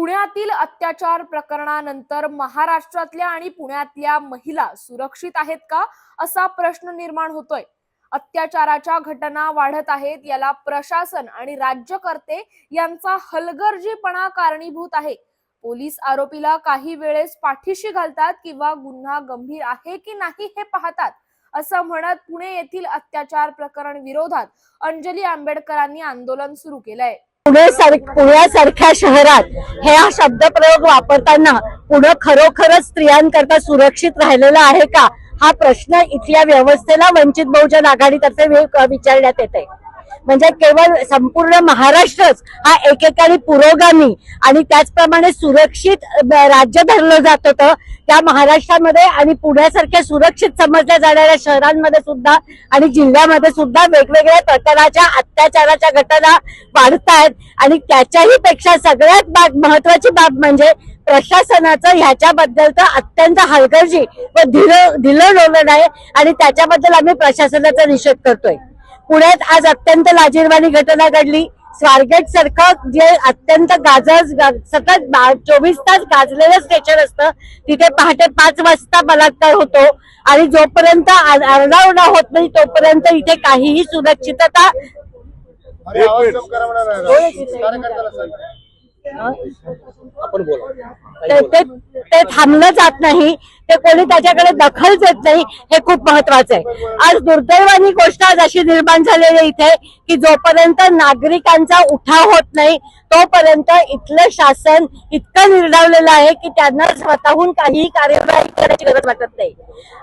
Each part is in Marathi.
पुण्यातील अत्याचार प्रकरणानंतर महाराष्ट्रातल्या आणि पुण्यातल्या महिला सुरक्षित आहेत का असा प्रश्न निर्माण होतोय. अत्याचाराच्या घटना वाढत आहेत याला प्रशासन आणि राज्यकर्ते यांचा हलगर्जीपणा कारणीभूत आहे. पोलीस आरोपीला काही वेळेस पाठीशी घालतात किंवा गुन्हा गंभीर आहे की नाही हे पाहतात असं म्हणत पुणे येथील अत्याचार प्रकरण विरोधात अंजली आंबेडकरांनी आंदोलन सुरू केलंय. पुणे सार पुण्यासारख्या शहरात हे हा शब्दप्रयोग वापरताना पुणे खरोखरच स्त्रियांकरता सुरक्षित राहिलेलं आहे का? हा प्रश्न इथल्या व्यवस्थेला वंचित बहुजन आघाडीतर्फे वि- विचारण्यात येते म्हणजे केवळ संपूर्ण महाराष्ट्रच हा एकेकाळी पुरोगामी आणि त्याचप्रमाणे सुरक्षित राज्य धरलं जात होतं. त्या महाराष्ट्रामध्ये आणि पुण्यासारख्या सुरक्षित समजल्या जाणाऱ्या शहरांमध्ये सुद्धा आणि जिल्ह्यामध्ये सुद्धा वेगवेगळ्या प्रकारच्या अत्याचाराच्या घटना वाढतायत. आणि त्याच्याही पेक्षा सगळ्यात बाब महत्वाची बाब म्हणजे प्रशासनाचं ह्याच्याबद्दलचं अत्यंत हलगर्जी व धिल ढिलं धोरण आहे. आणि त्याच्याबद्दल आम्ही प्रशासनाचा निषेध करतोय. पुण्यात आज अत्यंत लाजीरवाणी घटना घडली. स्वारगेट सारखं जे अत्यंत गाजर सतत चोवीस तास गाजलेलं स्टेशन असतं तिथे पहाटे पाच वाजता बलात्कार होतो. आणि जोपर्यंत आरडाओरडा होत नाही तोपर्यंत इथे काहीही सुरक्षितता ते- ते थांबलं जात नाही. ते कोणी त्याच्याकडे दखल देत नाही हे खूप महत्वाचं आहे. आज दुर्दैवानी गोष्ट आज अशी निर्माण झालेली इथे की जोपर्यंत नागरिकांचा उठाव होत नाही तोपर्यंत इथलं शासन इतकं निर्धावलेलं आहे की त्यांना स्वतःहून काहीही कार्यवाही करायची गरज वाटत नाही.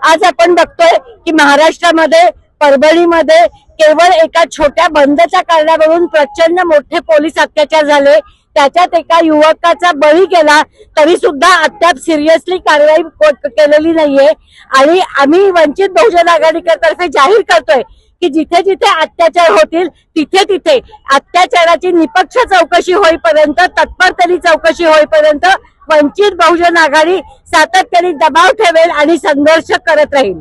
आज आपण बघतोय की महाराष्ट्रामध्ये परभणीमध्ये केवळ एका छोट्या बंदच्या कारणावरून प्रचंड मोठे पोलीस अत्याचार झाले त्याच्यात एका युवकाचा बळी केला तरी सुद्धा अद्याप सिरियसली कारवाई केलेली नाहीये. आणि आम्ही वंचित बहुजन आघाडीतर्फे जाहीर करतोय की जिथे जिथे अत्याचार होतील तिथे तिथे अत्याचाराची निपक्ष चौकशी होईपर्यंत तत्परतेने चौकशी होईपर्यंत वंचित बहुजन आघाडी सातत्याने दबाव ठेवेल आणि संघर्ष करत राहील.